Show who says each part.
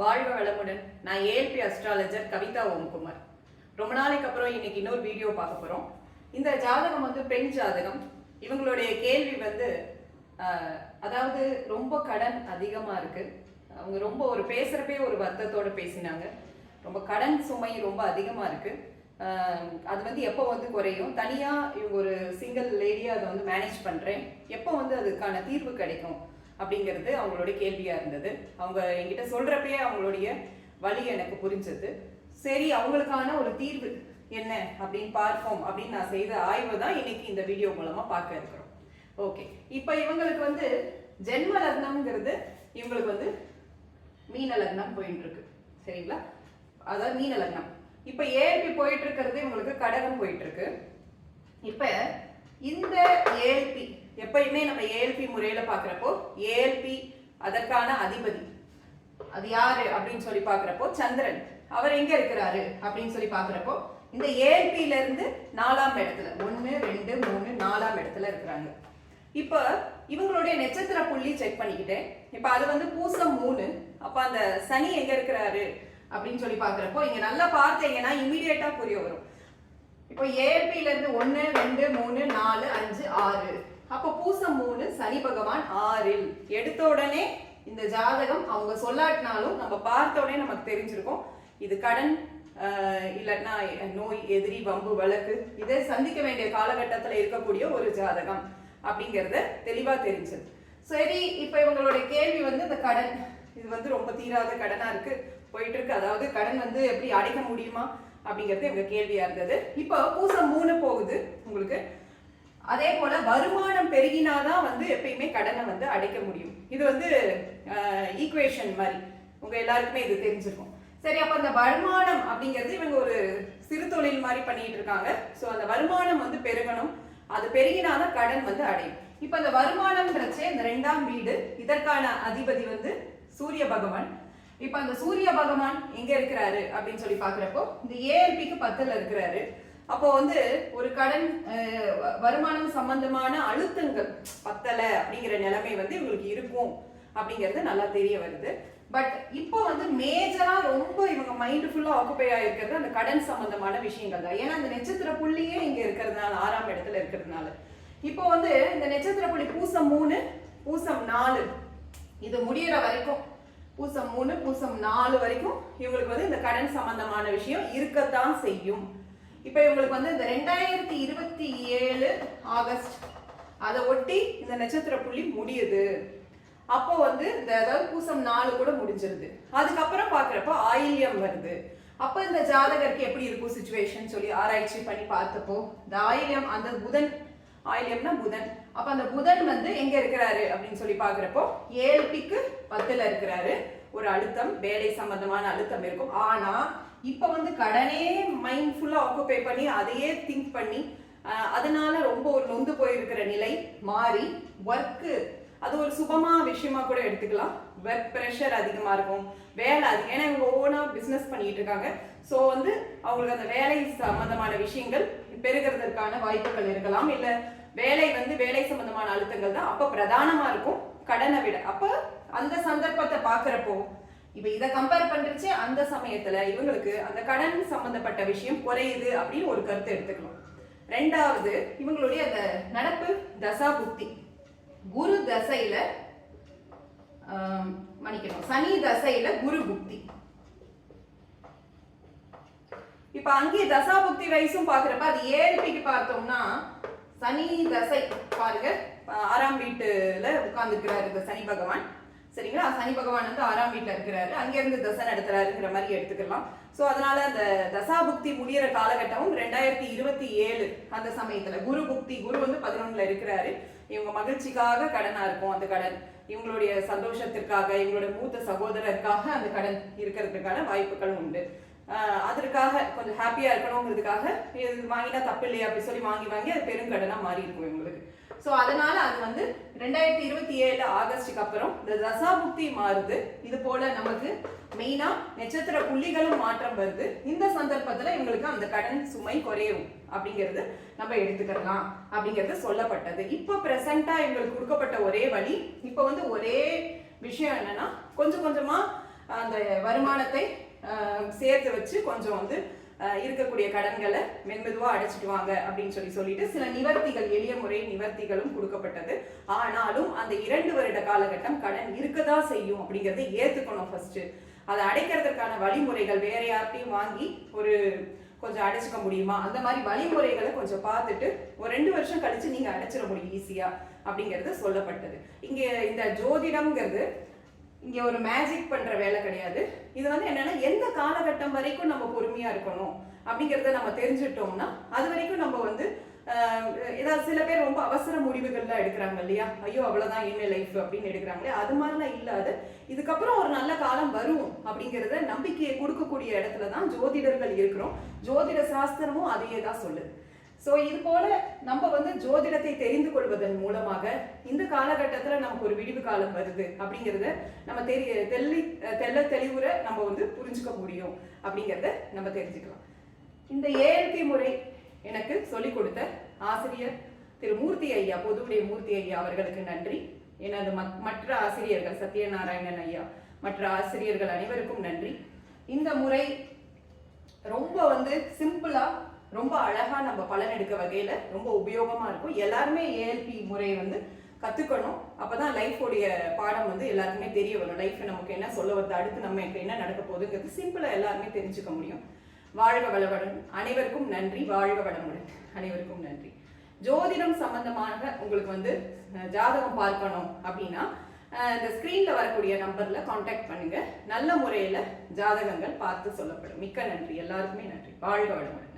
Speaker 1: வாழ்க வளமுடன். நான் ஏஎல்பி அஸ்ட்ராலஜர் கவிதா ஓம்குமார். ரொம்ப நாளைக்கு அப்புறம் இன்னைக்கு இன்னொரு வீடியோ பார்க்க போகிறோம் இந்த ஜாதகம் வந்து பெண் ஜாதகம். இவங்களுடைய கேள்வி வந்து அதாவது ரொம்ப கடன் அதிகமாக இருக்குது அவங்க ரொம்ப ஒரு பேசுகிறப்பே ஒரு வருத்தத்தோடு பேசினாங்க. ரொம்ப கடன் சுமை ரொம்ப அதிகமாக இருக்குது அது வந்து எப்போ வந்து குறையும்? தனியாக இவங்க ஒரு சிங்கிள் லேடியாக அதை வந்து மேனேஜ் பண்ணுறேன் எப்போ வந்து அதுக்கான தீர்வு கிடைக்கும்? அப்படிங்கிறது அவங்களுடைய கேள்வியாக இருந்தது. அவங்க என்கிட்ட சொல்கிறப்பயே அவங்களுடைய வழி எனக்கு புரிஞ்சது. சரி அவங்களுக்கான ஒரு தீர்வு என்ன அப்படின்னு பார்ப்போம் அப்படின்னு நான் செய்த ஆய்வு தான் இன்னைக்கு இந்த வீடியோ மூலமாக பார்க்க இருக்கிறோம். ஓகே. இப்போ இவங்களுக்கு வந்து ஜென்ம லக்னம்ங்கிறது இவங்களுக்கு வந்து மீன லக்னம் போயிட்டு இருக்கு. சரிங்களா? அதாவது மீன லக்னம். இப்போ ஏபி போயிட்டு இருக்கிறது இவங்களுக்கு கடகம் போயிட்டு இருக்கு. இப்போ இந்த ஏஎல்பி எப்பயுமே நம்ம ஏஎல்பி முறையில பாக்குறப்போ ஏஎல்பி அதற்கான அதிபதி. அது யாரு அப்படின்னு சொல்லி பாக்குறப்போ சந்திரன். அவர் எங்க இருக்கிறாரு அப்படின்னு சொல்லி பாக்குறப்போ இந்த ஏஎல்பில இருந்து நாலாம் இடத்துல ஒன்னு ரெண்டு மூணு நாலாம் இடத்துல இருக்கிறாங்க. இப்ப இவங்களுடைய நட்சத்திர புள்ளி செக் பண்ணிக்கிட்டேன். இப்ப அது வந்து பூசம் மூணு. அப்ப அந்த சனி எங்க இருக்கிறாரு அப்படின்னு சொல்லி பாக்குறப்போ இங்க நல்லா பார்த்தீங்கன்னா இமீடியட்டா புரிய வரும். இப்போ ஏபில இருந்து ஒன்னு ரெண்டு மூணு நாலு அஞ்சு ஆறு. அப்போ பூசம் மூணு சனி பகவான் ஆறில். எடுத்த உடனே இந்த ஜாதகம் அவங்க சொல்லாட்டினாலும் நம்ம பார்த்த உடனே நமக்கு தெரிஞ்சிருக்கும். இது கடன் இல்லைன்னா நோய் எதிரி வம்பு வழக்கு இதை சந்திக்க வேண்டிய காலகட்டத்தில் இருக்கக்கூடிய ஒரு ஜாதகம் அப்படிங்கிறத தெளிவாக தெரிஞ்சது. சரி இப்போ இவங்களுடைய கேள்வி வந்து இந்த கடன் இது வந்து ரொம்ப தீராத கடனாக இருக்கு போயிட்டு இருக்கு அதாவது கடன் வந்து எப்படி அடைக்க முடியுமா அப்படிங்கிறது இவங்க கேள்வியா இருந்தது. இப்போ பூசம் மூணு போகுது உங்களுக்கு. அதே போல வருமானம் பெருகினாதான் வந்து எப்பயுமே கடனை வந்து அடைக்க முடியும். இது வந்து ஈக்குவேஷன் மாதிரி. உங்க எல்லாருக்குமே இது தெரிஞ்சிருக்கும். சரி அப்ப அந்த வருமானம் அப்படிங்கிறது இவங்க ஒரு சிறு தொழில் மாதிரி பண்ணிட்டு இருக்காங்க. ஸோ அந்த வருமானம் வந்து பெருகணும். அது பெருகினாதான் கடன் வந்து அடையும். இப்ப அந்த வருமானம்ன்றச்சே இந்த ரெண்டாம் வீடு இதற்கான அதிபதி வந்து சூரிய பகவான். இப்ப அந்த சூரிய பகவான் எங்க இருக்கிறாரு அப்படின்னு சொல்லி பாக்குறப்போ இந்த ஏஎல்பிக்கு பத்துல இருக்கிறாரு. அப்போ வந்து ஒரு கடன் வருமானம் சம்பந்தமான அழுத்தங்கள் பத்தல அப்படிங்கிற நிலைமை வந்து இவங்களுக்கு இருக்கும் அப்படிங்கிறது நல்லா தெரிய வருது. பட் இப்போ வந்து மேஜரா ரொம்ப இவங்க மைண்ட் ஃபுல்லா ஆக்குப்பை ஆயிருக்கிறது அந்த கடன் சம்பந்தமான விஷயங்கள் தான். ஏன்னா அந்த நட்சத்திர புள்ளியே இங்க இருக்கிறதுனால ஆறாம் இடத்துல இருக்கிறதுனால. இப்போ வந்து இந்த நட்சத்திர புள்ளி பூசம் மூணு பூசம் நாலு. இது முடியிற வரைக்கும் பூசம் மூணு பூசம் நாலு வரைக்கும் இவங்களுக்கு வந்து இந்த கடன் சம்பந்தமான விஷயம் இருக்கத்தான் செய்யும். இப்போ இவங்களுக்கு வந்து இந்த ரெண்டாயிரத்தி இருபத்தி ஏழு ஆகஸ்ட் அதை ஒட்டி இந்த நட்சத்திர புள்ளி முடியுது. அப்போ வந்து இந்த அதாவது பூசம் நாலு கூட முடிஞ்சிருது. அதுக்கப்புறம் பார்க்குறப்ப ஆயில்யம் வருது. அப்போ இந்த ஜாதகருக்கு எப்படி இருக்கும் சுச்சுவேஷன் சொல்லி ஆராய்ச்சி பண்ணி பார்த்தப்போ இந்த ஆயில்யம் அந்த புதன் ஆயில்யம்னா புதன். அப்போ அந்த புதன் வந்து எங்கே இருக்கிறாரு அப்படின்னு சொல்லி பாக்குறப்போ ஏழ்பிக்கு பத்தில் இருக்கிறாரு. ஒரு அழுத்தம் வேலை சம்பந்தமான அழுத்தம் இருக்கும். ஆனால் இப்ப வந்து கடனே மைண்ட் ஃபுல்லா ஆக்குபை பண்ணி அதையே திங்க் பண்ணி அதனால ரொம்ப ஒரு நொந்து போயிருக்கிற நிலை மாறி ஒர்க்கு அது ஒரு சுபமா விஷயமா கூட எடுத்துக்கலாம். ஒர்க் ப்ரெஷர் அதிகமா இருக்கும். வேலை அதிகம் ஏன்னா இவங்க ஓனா பிசினஸ் பண்ணிட்டு இருக்காங்க. ஸோ வந்து அவங்களுக்கு அந்த வேலை சம்பந்தமான விஷயங்கள் பெருகிறதுக்கான வாய்ப்புகள் இருக்கலாம். இல்ல வேலை வந்து வேலை சம்பந்தமான அழுத்தங்கள் தான் அப்ப பிரதானமா இருக்கும். கடனை விட. அப்ப அந்த சந்தர்ப்பத்தை பாக்குறப்போ இப்ப இதை கம்பேர் பண்றச்சு அந்த சமயத்துல இவங்களுக்கு அந்த கடன் சம்பந்தப்பட்ட விஷயம் குறையுது அப்படின்னு ஒரு கருத்து எடுத்துக்கலாம். ரெண்டாவது இவங்களுடைய அந்த நடப்பு தசா புத்தி. குரு தசையில மன்னிக்கணும். சனி தசையில குரு புக்தி. இப்ப அங்கே தசாபுக்தி வயசும் பாக்குறப்ப அது ஏழ்பிக்கு பார்த்தோம்னா சனி தசை பாருங்க ஆறாம் வீட்டுல உட்கார்ந்துக்கிறாரு இந்த சனி பகவான். சரிங்களா? சனி பகவான் வந்து ஆறாம் வீட்டில் இருக்கிறாரு. அங்கேருந்து தசை நடத்துறாருங்கிற மாதிரி எடுத்துக்கலாம். ஸோ அதனால அந்த தசாபுக்தி முடியிற காலகட்டமும் ரெண்டாயிரத்தி இருபத்தி ஏழு அந்த சமயத்தில். குரு புக்தி குரு வந்து பதினொன்றில் இருக்கிறாரு. இவங்க மகிழ்ச்சிக்காக கடனாக இருக்கும் அந்த கடன். இவங்களுடைய சந்தோஷத்திற்காக இவங்களோட மூத்த சகோதரருக்காக அந்த கடன் இருக்கிறதுக்கான வாய்ப்புகள் உண்டு. அதற்காக கொஞ்சம் ஹாப்பியாக இருக்கணுங்கிறதுக்காக இது வாங்கினா தப்பு இல்லையா அப்படி சொல்லி வாங்கி வாங்கி அது பெருங்கடனாக மாறி இருக்கும் இவங்களுக்கு. ஸோ அதனால அது வந்து ரெண்டாயிரத்தி இருபத்தி ஏழு ஆகஸ்டுக்கு அப்புறம் இந்த தசாபுக்தி மாறுது. இது போல நமக்கு மெயினா நட்சத்திர புள்ளிகளும் மாற்றம் வருது. இந்த சந்தர்ப்பத்துல இவங்களுக்கு அந்த கடன் சுமை குறையும் அப்படிங்கிறது நம்ம எடுத்துக்கலாம் அப்படிங்கிறது சொல்லப்பட்டது. இப்போ பிரசண்டா இவங்களுக்கு கொடுக்கப்பட்ட ஒரே வழி இப்போ வந்து ஒரே விஷயம் என்னன்னா கொஞ்சம் கொஞ்சமா அந்த வருமானத்தை சேர்த்து வச்சு கொஞ்சம் வந்து இருக்கக்கூடிய கடன்களை மென்மெதுவா அடைச்சிட்டு வாங்க அப்படின்னு சொல்லி சொல்லிட்டு சில நிவர்த்திகள் எளிய முறை நிவர்த்திகளும் கொடுக்கப்பட்டது. ஆனாலும் அந்த இரண்டு வருட காலகட்டம் கடன் இருக்கதா செய்யும் அப்படிங்கறத ஏத்துக்கணும் ஃபர்ஸ்ட் அதை அடைக்கிறதுக்கான வழிமுறைகள் வேற யார்ட்டையும் வாங்கி ஒரு கொஞ்சம் அடைச்சிக்க முடியுமா? அந்த மாதிரி வழிமுறைகளை கொஞ்சம் பார்த்துட்டு ஒரு ரெண்டு வருஷம் கழிச்சு நீங்க அடைச்சிட முடியும் ஈஸியா அப்படிங்கிறது சொல்லப்பட்டது. இங்க இந்த ஜோதிடம்ங்கிறது இங்கே ஒரு மேஜிக் பண்ணுற வேலை கிடையாது. இது வந்து என்னென்னா எந்த காலகட்டம் வரைக்கும் நம்ம பொறுமையாக இருக்கணும் அப்படிங்கிறத நம்ம தெரிஞ்சுட்டோம்னா அது வரைக்கும் நம்ம வந்து ஏதாவது சில பேர் ரொம்ப அவசர முடிவுகள்லாம் எடுக்கிறாங்க இல்லையா? ஐயோ அவ்வளோதான் இனிமே லைஃப் அப்படின்னு எடுக்கிறாங்களே அது மாதிரிலாம் இல்லாது இதுக்கப்புறம் ஒரு நல்ல காலம் வரும் அப்படிங்கிறத நம்பிக்கையை கொடுக்கக்கூடிய இடத்துல தான் ஜோதிடர்கள் இருக்கிறோம். ஜோதிட சாஸ்திரமும் அதையே தான் சொல்லுது. ஸோ இது போல நம்ம வந்து ஜோதிடத்தை தெரிந்து கொள்வதன் மூலமாக இந்த காலகட்டத்தில் நமக்கு ஒரு விடிவு காலம் வருது அப்படிங்கிறத நம்ம தெரிய தெள்ளி தெள்ள தெளிவுற நம்ம வந்து புரிஞ்சுக்க முடியும் அப்படிங்கிறத நம்ம தெரிஞ்சுக்கலாம். இந்த ஏஎல்பி முறை எனக்கு சொல்லிக் கொடுத்த ஆசிரியர் திரு மூர்த்தி ஐயா பொதுவுடைய மூர்த்தி ஐயா அவர்களுக்கு நன்றி. எனது மத்- மற்ற ஆசிரியர்கள் சத்யநாராயணன் ஐயா மற்ற ஆசிரியர்கள் அனைவருக்கும் நன்றி. இந்த முறை ரொம்ப வந்து சிம்பிளாக ரொம்ப அழகாக நம்ம பலன் எடுக்க வகையில் ரொம்ப உபயோகமாக இருக்கும். எல்லாருமே ஏஎல்பி முறையை வந்து கற்றுக்கணும் அப்போ தான் லைஃபோடைய பாடம் வந்து எல்லாருக்குமே தெரிய வரும். லைஃப் நமக்கு என்ன சொல்ல வருது அடுத்து நம்ம என்ன நடக்க போகுதுங்கிறது சிம்பிளாக எல்லாருமே தெரிஞ்சுக்க முடியும். வாழ்க வளமுடன். அனைவருக்கும் நன்றி. வாழ்க வளமுடன். அனைவருக்கும் நன்றி. ஜோதிடம் சம்பந்தமாக உங்களுக்கு வந்து ஜாதகம் பார்க்கணும் அப்படின்னா இந்த ஸ்க்ரீனில் வரக்கூடிய நம்பரில் காண்டாக்ட் பண்ணுங்கள் நல்ல முறையில் ஜாதகங்கள் பார்த்து சொல்லப்படும். மிக்க நன்றி. எல்லாருக்குமே நன்றி. வாழ்க வளமுடன்.